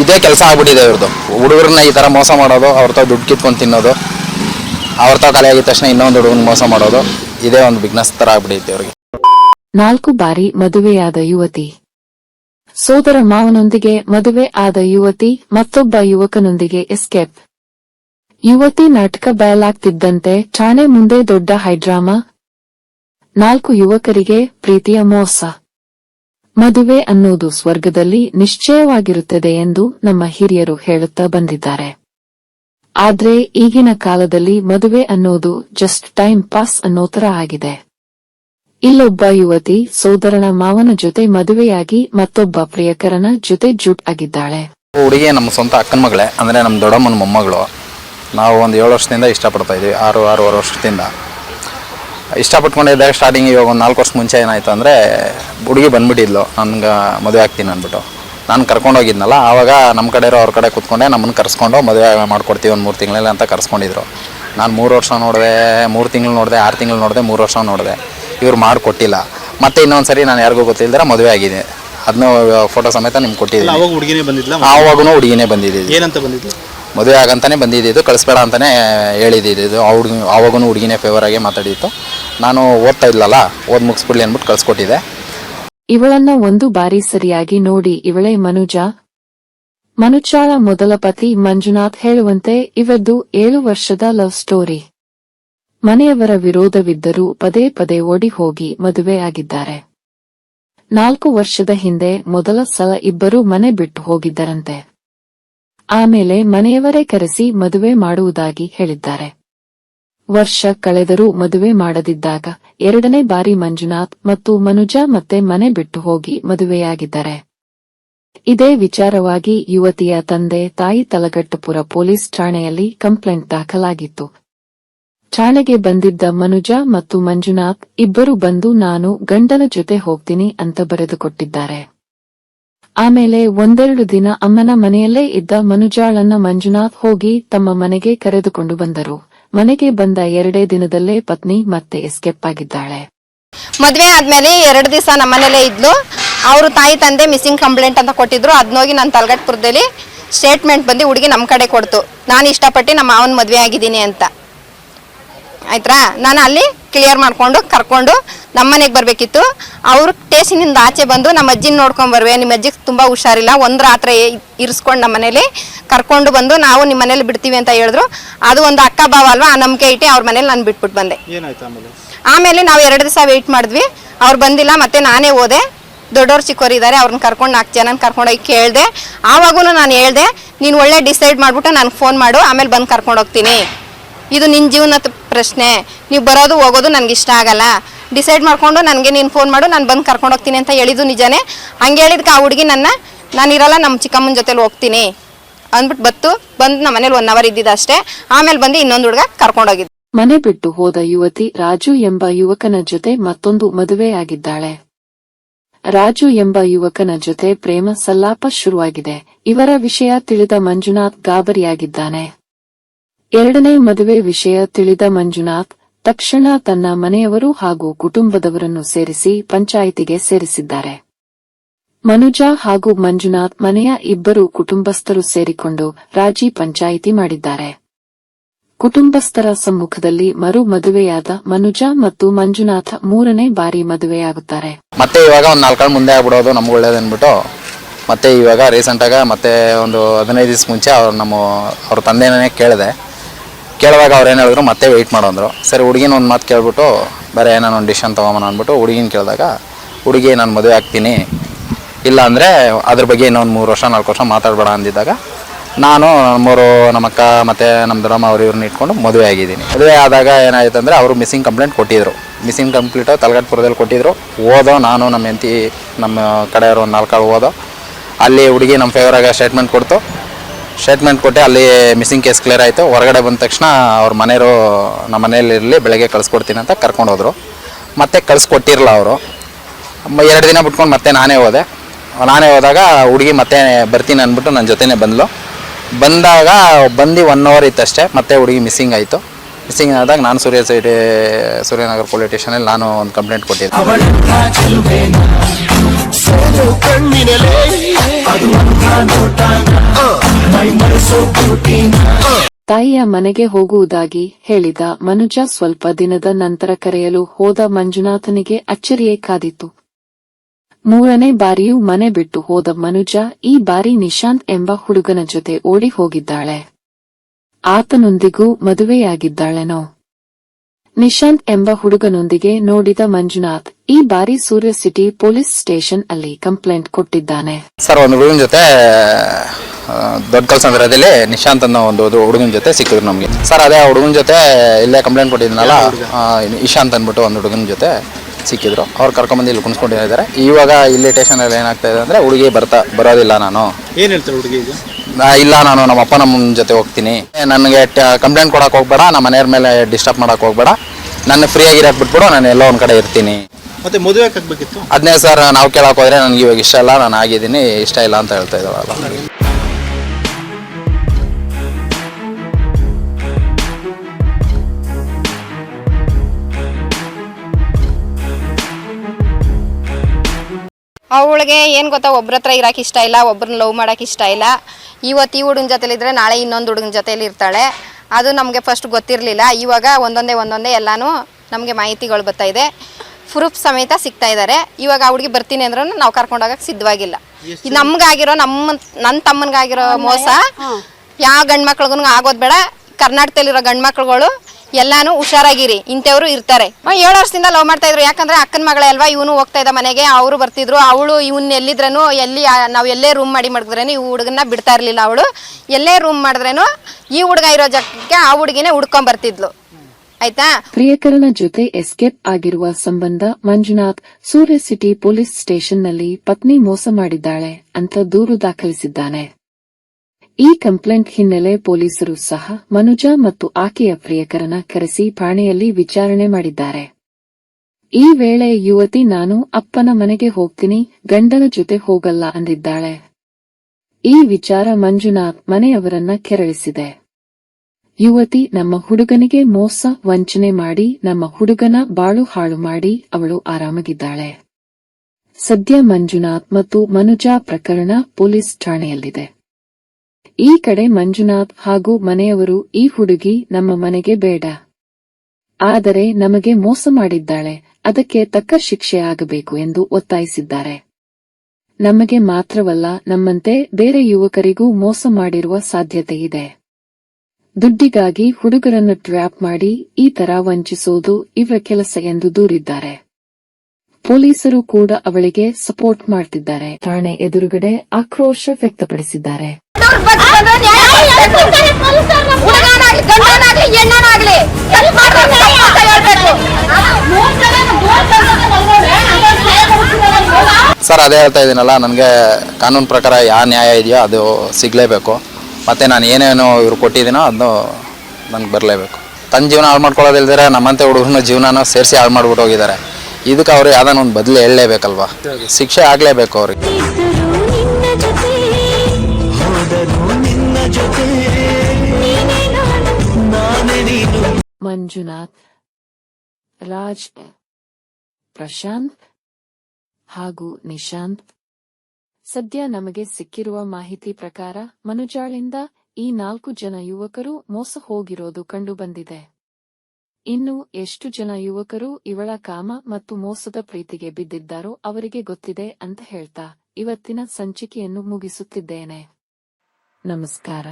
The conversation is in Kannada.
ಇದೇ ಕೆಲಸ ಆಗ್ಬಿಟ್ಟಿದೆ ಇವ್ರದ್ದು ಹುಡುಗರನ್ನ ಈ ಥರ ಮೋಸ ಮಾಡೋದು, ಅವ್ರ ತಾವ ದುಡ್ಡು ಕಿತ್ಕೊಂಡು ತಿನ್ನೋದು, ಅವ್ರ ತಾವ ಕಲೆ ಆಗಿದ ತಕ್ಷಣ ಇನ್ನೊಂದು ಹುಡುಗನ ಮೋಸ ಮಾಡೋದು, ಇದೇ ಒಂದು ಬಿಗ್ನೆಸ್ ತರ ಆಗ್ಬಿಟ್ಟೈತೆ ಅವ್ರಿಗೆ ನಾಲ್ಕು ಬಾರಿ ಮದುವೆಯಾದ ಯುವತಿ. ಸೋದರ ಮಾವನೊಂದಿಗೆ ಮದುವೆ ಆದ ಯುವತಿ ಮತ್ತೊಬ್ಬ ಯುವಕನೊಂದಿಗೆ ಎಸ್ಕೇಪ್ ಯುವತಿ ನಾಟಕ ಬಯಲಾಗ್ತಿದ್ದಂತೆ ಠಾಣೆ ಮುಂದೆ ದೊಡ್ಡ ಹೈಡ್ರಾಮಾ. ನಾಲ್ಕು ಯುವಕರಿಗೆ ಪ್ರೀತಿಯ ಮೋಸ. ಮದುವೆ ಅನ್ನೋದು ಸ್ವರ್ಗದಲ್ಲಿ ನಿಶ್ಚಯವಾಗಿರುತ್ತದೆ ಎಂದು ನಮ್ಮ ಹಿರಿಯರು ಹೇಳುತ್ತಾ ಬಂದಿದ್ದಾರೆ. ಆದ್ರೆ ಈಗಿನ ಕಾಲದಲ್ಲಿ ಮದುವೆ ಅನ್ನೋದು ಜಸ್ಟ್ ಟೈಮ್ ಪಾಸ್ ಅನ್ನೋ ತರ ಆಗಿದೆ. ಇಲ್ಲೊಬ್ಬ ಯುವತಿ ಸೋದರನ ಮಾವನ ಜೊತೆ ಮದುವೆಯಾಗಿ ಮತ್ತೊಬ್ಬ ಪ್ರಿಯಕರನ ಜೊತೆ ಜೂಟ್ ಆಗಿದ್ದಾಳೆ. ಹುಡುಗಿ ನಮ್ಮ ಸ್ವಂತ ಅಕ್ಕನ ಮಗಳೇ, ಅಂದ್ರೆ ನಮ್ಮ ದೊಡ್ಡಮ್ಮನ ಮೊಮ್ಮಗಳು. ನಾವು ಒಂದು ಏಳು ವರ್ಷದಿಂದ ಇಷ್ಟಪಡ್ತಾ ಇದೀವಿ ಆರು, ಆರೂವರೆ ವರ್ಷದಿಂದ. ಇಷ್ಟಪಟ್ಕೊಂಡಿದ್ದಾಗ ಸ್ಟಾರ್ಟಿಂಗ್ ಇವಾಗ ಒಂದು ನಾಲ್ಕು ವರ್ಷ ಮುಂಚೆ ಏನಾಯ್ತು ಅಂದರೆ ಹುಡುಗಿ ಬಂದ್ಬಿಟ್ಟಿದ್ಲು. ನನ್ಗೆ ಮದುವೆ ಆಗ್ತೀನಿ ಅಂದ್ಬಿಟ್ಟು. ನಾನು ಕರ್ಕೊಂಡೋಗಿದ್ನಲ್ಲ ಆವಾಗ ನಮ್ಮ ಕಡೆ ಇರೋ ಅವ್ರ ಕಡೆ ಕೂತ್ಕೊಂಡೆ ನಮ್ಮನ್ನು ಕರ್ಸ್ಕೊಂಡು ಮದುವೆ ಮಾಡ್ಕೊಡ್ತೀವಿ ಒಂದು ಮೂರು ತಿಂಗಳಲ್ಲಿ ಅಂತ ಕರ್ಸ್ಕೊಂಡಿದ್ರು. ನಾನು ಮೂರು ವರ್ಷ ನೋಡಿದೆ ಮೂರು ತಿಂಗಳು ನೋಡಿದೆ ಆರು ತಿಂಗಳು ನೋಡಿದೆ ಮೂರು ವರ್ಷ ನೋಡಿದೆ. ಇವ್ರು ಮಾಡಿಕೊಟ್ಟಿಲ್ಲ. ಮತ್ತೆ ಇನ್ನೊಂದು ಸರಿ ನಾನು ಯಾರಿಗೂ ಗೊತ್ತಿಲ್ಲದ್ರೆ ಮದುವೆ ಆಗಿದೆ. ಅದನ್ನ ಫೋಟೋ ಸಮೇತ ನಿಮ್ಗೆ ಕೊಟ್ಟಿದ್ದೀನಿ. ಆವಾಗ ಹುಡುಗಿನೇ ಬಂದಿದ್ದಿಲ್ಲ ಆವಾಗೂ ಹುಡುಗಿನೇ ಬಂದಿದ್ದೀನಿ. ಏನಂತ ಬಂದಿದ್ಲು ಮದುವೆ ಆಗಂತಾನೆ ಬಂದಿದ್ದು ಕಳಿಸ್ಬೇಡ ಅಂತಾನೆ ಹೇಳಿದ್ದು ಆ ಹುಡುಗಿ ಆವಾಗೂ ಹುಡುಗಿನೇ ಫೇವರ್ ಆಗಿ ಮಾತಾಡಿತ್ತು. ನಾನು ಓದ್ತಾ ಇಲ್ಲಲ್ಲ ಓದ್ ಮುಗಿಸ್ಬಿಡ್ಲಿ ಅಂದ್ಬಿಟ್ಟು ಕಳ್ಸ್ಕೊಟ್ಟಿದ್ದೆ. ಇವಳನ್ನ ಒಂದು ಬಾರಿ ಸರಿಯಾಗಿ ನೋಡಿ ಇವಳೇ ಮನುಜ. ಮನುಜಾಳ ಮೊದಲ ಪತಿ ಮಂಜುನಾಥ್ ಹೇಳುವಂತೆ ಇವರದು ಏಳು ವರ್ಷದ ಲವ್ ಸ್ಟೋರಿ ಮನೆಯವರ ವಿರೋಧವಿದ್ದರೂ ಪದೇ ಪದೇ ಓಡಿ ಹೋಗಿ ಮದುವೆಯಾಗಿದ್ದಾರೆ ನಾಲ್ಕು ವರ್ಷದ ಹಿಂದೆ ಮೊದಲ ಸಲ ಇಬ್ಬರೂ ಮನೆ ಬಿಟ್ಟು ಹೋಗಿದ್ದರಂತೆ. ಆಮೇಲೆ ಮನೆಯವರೇ ಕರೆಸಿ ಮದುವೆ ಮಾಡುವುದಾಗಿ ಹೇಳಿದ್ದಾರೆ. ವರ್ಷ ಕಳೆದರೂ ಮದುವೆ ಮಾಡದಿದ್ದಾಗ ಎರಡನೇ ಬಾರಿ ಮಂಜುನಾಥ್ ಮತ್ತು ಮನುಜ ಮತ್ತೆ ಮನೆ ಬಿಟ್ಟು ಹೋಗಿ ಮದುವೆಯಾಗಿದ್ದಾರೆ. ಇದೇ ವಿಚಾರವಾಗಿ ಯುವತಿಯ ತಂದೆ ತಾಯಿ ತಲಗಟ್ಟಪುರ ಪೊಲೀಸ್ ಠಾಣೆಯಲ್ಲಿ ಕಂಪ್ಲೇಂಟ್ ದಾಖಲಾಗಿತ್ತು. ಠಾಣೆಗೆ ಬಂದಿದ್ದ ಮನುಜ ಮತ್ತು ಮಂಜುನಾಥ್ ಇಬ್ಬರು ಬಂದು ನಾನು ಗಂಡನ ಜೊತೆ ಹೋಗ್ತೀನಿ ಅಂತ ಬರೆದುಕೊಟ್ಟಿದ್ದಾರೆ. ಆಮೇಲೆ ಒಂದೆರಡು ದಿನ ಅಮ್ಮನ ಮನೆಯಲ್ಲೇ ಇದ್ದ ಮನುಜಾಳನ್ನ ಮಂಜುನಾಥ್ ಹೋಗಿ ತಮ್ಮ ಮನೆಗೆ ಕರೆದುಕೊಂಡು ಬಂದರು. ಮನೆಗೆ ಬಂದ ಎರಡೇ ದಿನದಲ್ಲೇ ಪತ್ನಿ ಮತ್ತೆ ಎಸ್ಕೇಪ್ ಆಗಿದ್ದಾಳೆ. ಮದ್ವೆ ಆದ್ಮೇಲೆ ಎರಡು ದಿವಸ ನಮ್ಮನೇಲೇ ಇದ್ಲು. ಅವರು ತಾಯಿ ತಂದೆ ಮಿಸ್ಸಿಂಗ್ ಕಂಪ್ಲೇಂಟ್ ಅಂತ ಕೊಟ್ಟಿದ್ರು. ಅದನ್ನೋಗಿ ನಾನು ತಲಗಟ್ಪುರದಲ್ಲಿ ಸ್ಟೇಟ್ಮೆಂಟ್ ಬಂದು ಹುಡುಗಿ ನಮ್ಮ ಕಡೆ ಕೊಡ್ತು. ನಾನು ಇಷ್ಟಪಟ್ಟು ನಮ್ಮ ಮಾವನ ಮದುವೆ ಆಗಿದ್ದೀನಿ ಅಂತ. ಆಯ್ತಾ ನಾನು ಅಲ್ಲಿ ಕ್ಲಿಯರ್ ಮಾಡಿಕೊಂಡು ಕರ್ಕೊಂಡು ನಮ್ಮನೆಗೆ ಬರಬೇಕಿತ್ತು. ಅವರು ಟೇಸಿನಿಂದ ಆಚೆ ಬಂದು ನಮ್ಮ ಅಜ್ಜಿನ ನೋಡ್ಕೊಂಡು ಬರ್ವೆ. ನಿಮ್ಮ ಅಜ್ಜಿಗೆ ತುಂಬ ಹುಷಾರಿಲ್ಲ. ಒಂದು ರಾತ್ರಿ ಇರಿಸ್ಕೊಂಡು ನಮ್ಮ ಮನೇಲಿ. ಕರ್ಕೊಂಡು ಬಂದು ನಾವು ನಿಮ್ಮ ಮನೇಲಿ ಬಿಡ್ತೀವಿ ಅಂತ ಹೇಳಿದ್ರು. ಅದು ಒಂದು ಅಕ್ಕ ಭಾವ ಅಲ್ವಾ ಆ ನಂಬಿಕೆ ಇಟ್ಟು ಅವ್ರ ಮನೇಲಿ ನಾನು ಬಿಟ್ಬಿಟ್ಟು ಬಂದೆ. ಆಮೇಲೆ? ಆಮೇಲೆ ನಾವು ಎರಡು ದಿವಸ ವೆಯ್ಟ್ ಮಾಡಿದ್ವಿ. ಅವ್ರು ಬಂದಿಲ್ಲ ಮತ್ತೆ ನಾನೇ ಹೋದೆ. ದೊಡ್ಡವ್ರು ಚಿಕ್ಕವ್ರು ಇದ್ದಾರೆ ಅವ್ರನ್ನ ಕರ್ಕೊಂಡು ನಾಲ್ಕು ಜನ ಕರ್ಕೊಂಡೋಗಿ ಕೇಳಿದೆ. ಆವಾಗೂ ನಾನು ಹೇಳ್ದೆ ನೀನು ಒಳ್ಳೆ ಡಿಸೈಡ್ ಮಾಡಿಬಿಟ್ಟು ನನಗೆ ಫೋನ್ ಮಾಡು ಆಮೇಲೆ ಬಂದು ಕರ್ಕೊಂಡು ಹೋಗ್ತೀನಿ. ಇದು ನಿನ್ನ ಜೀವನದ ಪ್ರಶ್ನೆ. ನೀವು ಬರೋದು, ಹೋಗೋದು ನನಗೆ ಇಷ್ಟ ಆಗಲ್ಲ. ಡಿಸೈಡ್ ಮಾಡಿಕೊಂಡು ನನಗೆ ನೀನು ಫೋನ್ ಮಾಡು, ನಾನು ಬಂದು ಕರ್ಕೊಂಡು ಹೋಗ್ತೀನಿ ಅಂತ ಹೇಳಿದ್ದು ನಿಜನೇ. ಹಂಗೆ ಹೇಳಿದ್ಕೆ ಆ ಹುಡುಗಿ ನನ್ನ, ನಾನು ಇರಲ್ಲ ನಮ್ಮ ಚಿಕ್ಕಮ್ಮನ ಜೊತೆಲಿ ಹೋಗ್ತೀನಿ. ಅಂದ್ಬಿಟ್ಟು ಬತ್ತು, ಬಂದು ನಮ್ಮ ಮನೇಲಿ ಒನ್ ಅವರ್ ಇದ್ದಿದ್ದಷ್ಟೇ ಆಮೇಲೆ ಬಂದು ಇನ್ನೊಂದು ಹುಡುಗ ಕರ್ಕೊಂಡೋಗಿದ್ದೆ ಮನೆ ಬಿಟ್ಟು ಹೋದ ಯುವತಿ ರಾಜು ಎಂಬ ಯುವಕನ ಜೊತೆ ಮತ್ತೊಂದು ಮದುವೆಯಾಗಿದ್ದಾಳೆ ರಾಜು ಎಂಬ ಯುವಕನ ಜೊತೆ ಪ್ರೇಮ ಸಲ್ಲಾಪ ಶುರುವಾಗಿದೆ. ಇವರ ವಿಷಯ ತಿಳಿದ ಮಂಜುನಾಥ್ ಗಾಬರಿಯಾಗಿದ್ದಾನೆ. ಎರಡನೇ ಮದುವೆ ವಿಷಯ ತಿಳಿದ ಮಂಜುನಾಥ್, ತಕ್ಷಣ ತನ್ನ ಮನೆಯವರು ಹಾಗೂ ಕುಟುಂಬದವರನ್ನು ಸೇರಿಸಿ ಪಂಚಾಯಿತಿಗೆ ಸೇರಿಸಿದ್ದಾರೆ. ಮನುಜಾ ಹಾಗೂ ಮಂಜುನಾಥ್ ಮನೆಯ ಇಬ್ಬರು ಕುಟುಂಬಸ್ಥರು ಸೇರಿಕೊಂಡು ರಾಜಿ ಪಂಚಾಯಿತಿ ಮಾಡಿದ್ದಾರೆ. ಕುಟುಂಬಸ್ಥರ ಸಮ್ಮುಖದಲ್ಲಿ ಮರು ಮದುವೆಯಾದ ಮನುಜಾ ಮತ್ತು ಮಂಜುನಾಥ ಮೂರನೇ ಬಾರಿ ಮದುವೆಯಾಗುತ್ತಾರೆ. ಮತ್ತೆ ಇವಾಗ ಒಂದು ನಾಲ್ಕು ಮುಂದೆ ಆಗ್ಬಿಡೋದು ನಮ್ಗೆ ಒಳ್ಳೇದು ಅಂದ್ಬಿಟ್ಟು, ಮತ್ತೆ ಇವಾಗ ರೀಸೆಂಟಾಗ ಮತ್ತೆ ಒಂದು ಹದಿನೈದು ದಿವಸ ಮುಂಚೆ ಅವ್ರು ನಮ್ಮ ಅವ್ರ ತಂದೆನೇ ಕೇಳಿದೆ. ಕೇಳುವಾಗ ಅವ್ರು ಏನು ಹೇಳಿದ್ರು, ಮತ್ತೆ ವೆಯ್ಟ್ ಮಾಡೋಂದ್ರು ಸರಿ, ಹುಡುಗಿನ ಒಂದು ಮಾತು ಕೇಳ್ಬಿಟ್ಟು, ಬೇರೆ ಏನೋ ಒಂದು ಡಿಶನ್ ತೊಗೊಂಬನ ಅಂದ್ಬಿಟ್ಟು, ಹುಡುಗಿನ ಕೇಳಿದಾಗ, ಹುಡುಗಿ, ನಾನು ಮದುವೆ ಆಗ್ತೀನಿ. ಇಲ್ಲ ಅಂದರೆ ಅದ್ರ ಬಗ್ಗೆ ಇನ್ನೊಂದು ಮೂರು ವರ್ಷ, ನಾಲ್ಕು ವರ್ಷ ಮಾತಾಡಬೇಡ ಅಂದಿದ್ದಾಗ, ನಾನು ನಮ್ಮವರು ನಮ್ಮ ಅಕ್ಕ ಮತ್ತು ನಮ್ಮ ದೊಡ್ಡಮ್ಮ ಅವ್ರು ಇವ್ರನ್ನ ಇಟ್ಕೊಂಡು ಮದುವೆ ಆಗಿದ್ದೀನಿ. ಮದುವೆ ಆದಾಗ ಏನಾಯಿತು ಅಂದರೆ, ಅವರು ಮಿಸ್ಸಿಂಗ್ ಕಂಪ್ಲೇಂಟ್ ಕೊಟ್ಟಿದ್ರು. ಮಿಸ್ಸಿಂಗ್ ಕಂಪ್ಲೀಟು ತಲಗಟ್ಪುರದಲ್ಲಿ ಕೊಟ್ಟಿದ್ರು. ಓದೋ, ನಾನು ನಮ್ಮ ಹೆಂಡತಿ, ನಮ್ಮ ಕಡೆಯವರು ಒಂದು ನಾಲ್ಕಾಳು ಓದೋ, ಅಲ್ಲಿ ಹುಡುಗಿ ನಮ್ಮ ಫೇವರಾಗ ಸ್ಟೇಟ್ಮೆಂಟ್ ಕೊಡ್ತು. ಸ್ಟೇಟ್ಮೆಂಟ್ ಕೊಟ್ಟೆ, ಅಲ್ಲಿ ಮಿಸ್ಸಿಂಗ್ ಕೇಸ್ ಕ್ಲಿಯರ್ ಆಯಿತು. ಹೊರಗಡೆ ಬಂದ ತಕ್ಷಣ ಅವ್ರ ಮನೆಯವರು ನಮ್ಮ ಮನೆಯಲ್ಲಿರಲಿ ಬೆಳಗ್ಗೆ ಕಳಿಸ್ಕೊಡ್ತೀನಿ ಅಂತ ಕರ್ಕೊಂಡು ಹೋದರು. ಮತ್ತೆ ಕಳಿಸ್ಕೊಟ್ಟಿರಲ್ಲ ಅವರು. ಎರಡು ದಿನ ಬಿಟ್ಕೊಂಡು ಮತ್ತೆ ನಾನೇ ಹೋದೆ. ನಾನೇ ಹೋದಾಗ ಹುಡುಗಿ ಮತ್ತೆ ಬರ್ತೀನಿ ಅಂದ್ಬಿಟ್ಟು ನನ್ನ ಜೊತೆನೇ ಬಂದಳು ಬಂದಾಗ ಬಂದು ಒನ್ ಅವರ್ ಇತ್ತಷ್ಟೇ, ಮತ್ತೆ ಹುಡುಗಿ ಮಿಸ್ಸಿಂಗ್ ಆಯಿತು. ಮಿಸ್ಸಿಂಗ್ ಆದಾಗ ನಾನು ಸೂರ್ಯ ಸೈಡ್ ಸೂರ್ಯನಗರ ಪೊಲೀಸ್ ಸ್ಟೇಷನಲ್ಲಿ ನಾನು ಒಂದು ಕಂಪ್ಲೇಂಟ್ ಕೊಟ್ಟಿದ್ದೆ. ತಾಯಿಯ ಮನೆಗೆ ಹೋಗುವುದಾಗಿ ಹೇಳಿದ ಮನುಜ ಸ್ವಲ್ಪ ದಿನದ ನಂತರ ಕರೆಯಲು ಹೋದ ಮಂಜುನಾಥನಿಗೆ ಅಚ್ಚರಿಯೇ ಕಾದಿತ್ತು. ಮೂರನೇ ಬಾರಿಯೂ ಮನೆ ಬಿಟ್ಟು ಹೋದ ಮನುಜ ಈ ಬಾರಿ ನಿಶಾಂತ್ ಎಂಬ ಹುಡುಗನ ಜೊತೆ ಓಡಿ ಹೋಗಿದ್ದಾಳೆ. ಆತನೊಂದಿಗೂ ಮದುವೆಯಾಗಿದ್ದಾಳೆನೋ. ನಿಶಾಂತ್ ಎಂಬ ಹುಡುಗನೊಂದಿಗೆ ನೋಡಿದ ಮಂಜುನಾಥ್ ಈ ಬಾರಿ ಸೂರ್ಯ ಸಿಟಿ ಪೊಲೀಸ್ ಸ್ಟೇಷನ್ ಅಲ್ಲಿ ಕಂಪ್ಲೇಂಟ್ ಕೊಟ್ಟಿದ್ದಾನೆ. ಸರ್ ಒಂದು ಹುಡುಗನ ಜೊತೆ ದೊಡ್ಡ ಕಲ್ಸಂದ್ರದಲ್ಲಿ ನಿಶಾಂತ್ ಅನ್ನೋ ಒಂದು ಹುಡುಗನ ಜೊತೆ ಸಿಕ್ಕಿದ್ರು ನಮಗೆ. ಸರ್ ಅದೇ ಹುಡುಗನ ಜೊತೆ ಇಲ್ಲೇ ಕಂಪ್ಲೇಂಟ್ ಕೊಟ್ಟಿದ್ನಲ್ಲ ಇಶಾಂತ್ ಅಂದ್ಬಿಟ್ಟು ಒಂದು ಹುಡುಗನ ಜೊತೆ ಸಿಕ್ಕಿದ್ರು. ಅವ್ರು ಕರ್ಕೊಂಬಂದು ಇಲ್ಲಿ ಕುಣಿಸ್ಕೊಂಡಿದ್ದಾರೆ. ಇವಾಗ ಇಲ್ಲಿ ಸ್ಟೇಷನ್ ಅಲ್ಲಿ ಏನಾಗ್ತಾ ಇದೆ ಅಂದ್ರೆ ಹುಡುಗಿ ಬರ್ತಾ ಬರೋದಿಲ್ಲ ನಾನು. ಏನ್ ಹೇಳ್ತಾರೆ ಹುಡುಗಿ ಇಲ್ಲ ನಾನು ನಮ್ಮ ಅಪ್ಪ ನಮ್ಮ ಜೊತೆ ಹೋಗ್ತೀನಿ. ನನಗೆ ಕಂಪ್ಲೇಂಟ್ ಕೊಡಕ್ಕೆ ಹೋಗ್ಬೇಡ ನಮ್ಮ ಮನೆಯವ್ರ ಮೇಲೆ ಡಿಸ್ಟರ್ಬ್ ಮಾಡಕ್ಕೆ ಹೋಗ್ಬೇಡ. ನನ್ನ ಫ್ರೀ ಆಗಿರಕ್ಕೆ ಬಿಟ್ಬಿಡು ನಾನು ಎಲ್ಲೋ ಒಂದು ಕಡೆ ಇರ್ತೀನಿ. ಮತ್ತೆ ಮದುವೆ ಆಗ್ಬೇಕಿತ್ತು? ಅದನ್ನೇ ಸರ್ ನಾವು ಕೇಳಕ್ಕೆ ಹೋದ್ರೆ ನನಗೆ ಇವಾಗ ಇಷ್ಟ ಇಲ್ಲ ನಾನು ಆಗಿದ್ದೀನಿ ಇಷ್ಟ ಇಲ್ಲ ಅಂತ ಹೇಳ್ತಾ ಇದ್ದಾವಲ್ಲ ಅವಳಿಗೆ ಏನು ಗೊತ್ತಾ ಒಬ್ರ ಹತ್ರ ಇರೋಕೆ ಇಷ್ಟ ಇಲ್ಲ ಒಬ್ರನ್ನ ಲವ್ ಮಾಡೋಕೆ ಇಷ್ಟ ಇಲ್ಲ. ಇವತ್ತು ಈ ಹುಡುಗನ ಜೊತೆಲಿದ್ರೆ ನಾಳೆ ಇನ್ನೊಂದು ಹುಡುಗನ ಜೊತೆಲಿ ಇರ್ತಾಳೆ. ಅದು ನಮಗೆ ಫಸ್ಟ್ ಗೊತ್ತಿರಲಿಲ್ಲ. ಇವಾಗ ಒಂದೊಂದೇ ಒಂದೊಂದೇ ಎಲ್ಲಾನು ನಮಗೆ ಮಾಹಿತಿಗಳು ಬರ್ತಾ ಇದೆ. ಪ್ರೂಫ್ ಸಮೇತ ಸಿಗ್ತಾ ಇದ್ದಾರೆ ಇವಾಗ ಆ ಹುಡುಗಿ ಬರ್ತೀನಿ ಅಂದ್ರೂ ನಾವು ಕರ್ಕೊಂಡೋಗಕ್ಕೆ ಸಿದ್ಧವಾಗಿಲ್ಲ. ಇದು ನಮ್ಗಾಗಿರೋ ನಮ್ಮ ನನ್ನ ತಮ್ಮನಿಗಾಗಿರೋ ಮೋಸ ಯಾವ ಗಂಡು ಮಕ್ಳಿಗೂ ಆಗೋದು ಬೇಡ. ಕರ್ನಾಟಕದಲ್ಲಿರೋ ಗಂಡು ಮಕ್ಳುಗಳು ಎಲ್ಲಾನು ಹುಷಾರಾಗಿರಿ. ಇಂಥವ್ರು ಇರ್ತಾರೆ. ಏಳು ವರ್ಷದಿಂದ ಲವ್ ಮಾಡ್ತಾ ಇದ್ರು. ಯಾಕಂದ್ರೆ ಅಕ್ಕನ ಮಗಳೇ ಅಲ್ವಾ? ಇವನು ಹೋಗ್ತಾ ಇದ್ದ ಮನೆಗೆ, ಅವರು ಬರ್ತಿದ್ರು. ಅವಳು ಇವನ್ ಎಲ್ಲಿದ್ರೂ ಎಲ್ಲಿ ನಾವು ಎಲ್ಲೇ ರೂಮ್ ಮಾಡಿ ಮಾಡಿದ್ರೇನು ಈ ಹುಡುಗನ ಬಿಡ್ತಾ ಇರ್ಲಿಲ್ಲ ಅವಳು. ಎಲ್ಲೇ ರೂಮ್ ಮಾಡಿದ್ರೇನು, ಈ ಹುಡುಗ ಇರೋ ಜಾಗಕ್ಕೆ ಆ ಹುಡುಗಿನೇ ಹುಡ್ಕೊಂಡ್ ಬರ್ತಿದ್ಲು. ಆಯ್ತಾ? ಪ್ರಿಯಕರನ ಜೊತೆ ಎಸ್ಕೇಪ್ ಆಗಿರುವ ಸಂಬಂಧ ಮಂಜುನಾಥ್ ಸೂರ್ಯ ಸಿಟಿ ಪೊಲೀಸ್ ಸ್ಟೇಷನ್ನಲ್ಲಿ ಪತ್ನಿ ಮೋಸ ಮಾಡಿದ್ದಾಳೆ ಅಂತ ದೂರು ದಾಖಲಿಸಿದ್ದಾನೆ. ಈ ಕಂಪ್ಲೇಂಟ್ ಹಿನ್ನೆಲೆ ಪೊಲೀಸರು ಸಹ ಮನುಜ ಮತ್ತು ಆಕೆಯ ಪ್ರಿಯಕರನ ಕರೆಸಿ ಠಾಣೆಯಲ್ಲಿ ವಿಚಾರಣೆ ಮಾಡಿದ್ದಾರೆ. ಈ ವೇಳೆ ಯುವತಿ, ನಾನು ಅಪ್ಪನ ಮನೆಗೆ ಹೋಗ್ತೀನಿ, ಗಂಡನ ಜೊತೆ ಹೋಗಲ್ಲ ಅಂದಿದ್ದಾಳೆ. ಈ ವಿಚಾರ ಮಂಜುನಾಥ್ ಮನೆಯವರನ್ನ ಕೆರಳಿಸಿದೆ. ಯುವತಿ, ನಮ್ಮ ಹುಡುಗನಿಗೆ ಮೋಸ, ವಂಚನೆ ಮಾಡಿ, ನಮ್ಮ ಹುಡುಗನ ಬಾಳು ಹಾಳು ಮಾಡಿ, ಅವಳು ಆರಾಮಾಗಿದ್ದಾಳೆ. ಸದ್ಯ ಮಂಜುನಾಥ್ ಮತ್ತು ಮನುಜಾ ಪ್ರಕರಣ ಪೊಲೀಸ್ ಠಾಣೆಯಲ್ಲಿದೆ. ಈ ಕಡೆ ಮಂಜುನಾಥ್ ಹಾಗೂ ಮನೆಯವರು ಈ ಹುಡುಗಿ ನಮ್ಮ ಮನೆಗೆ ಬೇಡ. ಆದರೆ ನಮಗೆ ಮೋಸ ಮಾಡಿದ್ದಾಳೆ, ಅದಕ್ಕೆ ತಕ್ಕ ಶಿಕ್ಷೆ ಆಗಬೇಕು ಎಂದು ಒತ್ತಾಯಿಸಿದ್ದಾರೆ. ನಮಗೆ ಮಾತ್ರವಲ್ಲ, ನಮ್ಮಂತೆ ಬೇರೆ ಯುವಕರಿಗೂ ಮೋಸ ಮಾಡಿರುವ ಸಾಧ್ಯತೆ ಇದೆ. ದುಡ್ಡಿಗಾಗಿ ಹುಡುಗರನ್ನು ಟ್ರ್ಯಾಪ್ ಮಾಡಿ, ಈ ತರ ವಂಚಿಸೋದು ಇವರ ಕೆಲಸ ಎಂದು ದೂರಿದ್ದಾರೆ. ಪೊಲೀಸರು ಕೂಡ ಅವಳಿಗೆ ಸಪೋರ್ಟ್ ಮಾಡ್ತಿದ್ದಾರೆ. ಠಾಣೆ ಎದುರುಗಡೆ ಆಕ್ರೋಶ ವ್ಯಕ್ತಪಡಿಸಿದ್ದಾರೆ. ಹುಡುಗನಾಗ್ಲಿ ಗಂಡನಾಗ್ಲಿ ಹೆಣ್ಣನಾಗ್ಲಿ ಸರ್ ಅದೇ ಹೇಳ್ತಾ ಇದ್ದೀನಲ್ಲ ನನಗೆ ಕಾನೂನು ಪ್ರಕಾರ ಯಾವ ನ್ಯಾಯ ಇದೆಯೋ ಅದು ಸಿಗಲೇಬೇಕು. ಮತ್ತು ನಾನು ಏನೇನು ಇವ್ರು ಕೊಟ್ಟಿದ್ದೀನೋ ಅದನ್ನು ನನಗೆ ಬರಲೇಬೇಕು. ತನ್ನ ಜೀವನ ಹಾಳು ಮಾಡ್ಕೊಳ್ಳೋದಿಲ್ದಿರ ನಮ್ಮಂತೆ ಹುಡುಗನ ಜೀವನನ ಸೇರಿಸಿ ಹಾಳು ಮಾಡ್ಬಿಟ್ಟು ಹೋಗಿದ್ದಾರೆ. ಇದಕ್ಕೆ ಅವರು ಯಾವ್ದಾನ ಒಂದು ಬದಲು ಹೇಳಲೇಬೇಕಲ್ವಾ? ಶಿಕ್ಷೆ ಆಗಲೇಬೇಕು ಅವ್ರಿಗೆ. ಮಂಜುನಾಥ್, ರಾಜ್, ಪ್ರಶಾಂತ್ ಹಾಗೂ ನಿಶಾಂತ್. ಸದ್ಯ ನಮಗೆ ಸಿಕ್ಕಿರುವ ಮಾಹಿತಿ ಪ್ರಕಾರ ಮನುಜಾಳಿಂದ ಈ ನಾಲ್ಕು ಜನ ಯುವಕರು ಮೋಸ ಹೋಗಿರೋದು ಕಂಡುಬಂದಿದೆ. ಇನ್ನು ಎಷ್ಟು ಜನ ಯುವಕರು ಇವಳ ಕಾಮ ಮತ್ತು ಮೋಸದ ಪ್ರೀತಿಗೆ ಬಿದ್ದಿದ್ದಾರೋ ಅವರಿಗೆ ಗೊತ್ತಿದೆ ಅಂತ ಹೇಳ್ತಾ ಇವತ್ತಿನ ಸಂಚಿಕೆಯನ್ನು ಮುಗಿಸುತ್ತಿದ್ದೇನೆ. ನಮಸ್ಕಾರ.